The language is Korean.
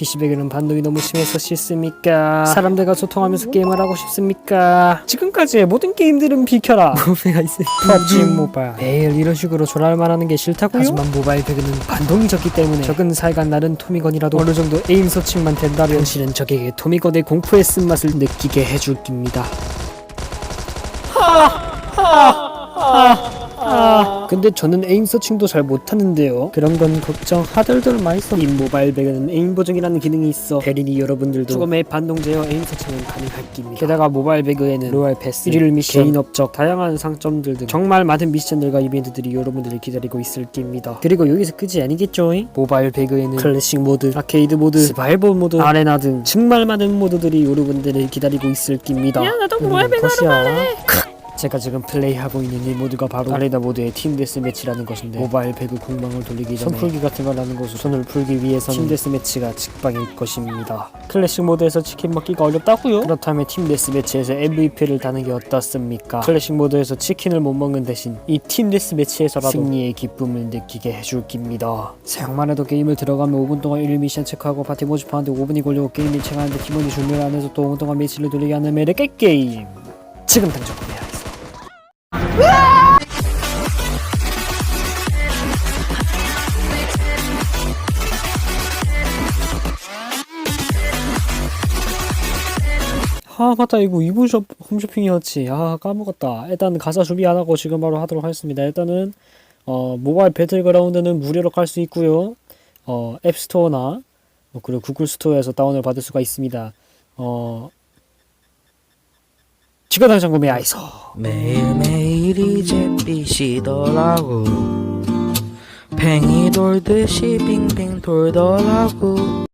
PC 배경은 반동이 너무 심해서 싫습니까? 사람들과 소통하면서 게임을 하고 싶습니까? 지금까지의 모든 게임들은 비켜라. 무배가 있을 PUBG 모바일. 매일 이런 식으로 조랄만 하는 게 싫다고요? 하지만 모바일 배그는 반동이 적기 때문에 적은 사이가 나른 토미건이라도 어느 정도 에임 서칭만 된다면 당신은 적에게 토미건의 공포의 쓴맛을 느끼게 해줄 깁니다. 아, 근데 저는 에임 서칭도 잘 못하는데요. 그런 건 걱정 하들들 마이소. 이 모바일 배그는 에임 보정이라는 기능이 있어 대리니 여러분들도 조금의 반동 제어 에임 서칭은 가능할 깁니다. 게다가 모바일 배그에는 로얄 패스, 일일 미션, 개인 업적, 다양한 상점들 등 정말 많은 미션들과 이벤트들이 여러분들을 기다리고 있을 깁니다. 그리고 여기서 끝이 아니겠죠? 모바일 배그에는 클래식 모드, 아케이드 모드, 스바이벌 모드, 아레나 등 정말 많은 모드들이 여러분들을 기다리고 있을 깁니다. 야 나도 모바일 배그를 할래. 제가 지금 플레이하고 있는 이 모드가 바로 아레나 모드의 팀 데스매치라는 것인데 모바일 배그 공방을 돌리기 전에 손풀기 같은 걸 하는 것으로 손을 풀기 위해서는 팀 데스매치가 직방일 것입니다 클래식 모드에서 치킨 먹기가 어렵다고요? 그렇다면 팀 데스매치에서 MVP를 다는 게 어떻습니까? 클래식 모드에서 치킨을 못 먹는 대신 이 팀 데스매치에서라도 승리의 기쁨을 느끼게 해줄 깁니다 생각만 해도 게임을 들어가면 5분 동안 1일 미션 체크하고 파티 모집하는데 5분이 걸리고 게임 리체하는데 기본이 준비를 안 해서 또 5분 동안 매치를 돌리게 하는 메르게 게임 지금 당장 아 맞다. 이거 이브숍 홈쇼핑이었지. 아 까먹었다. 일단 가사 준비 안 하고 지금 바로 하도록 하겠습니다. 일단은 어 모바일 배틀그라운드는 무료로 깔 수 있고요. 어 앱스토어나 뭐 그리고 구글 스토어에서 다운을 받을 수가 있습니다. 어 지금 당장 구매하이소. 매일매일이 잿빛이더라고. 팽이 돌듯이 빙빙 돌더라고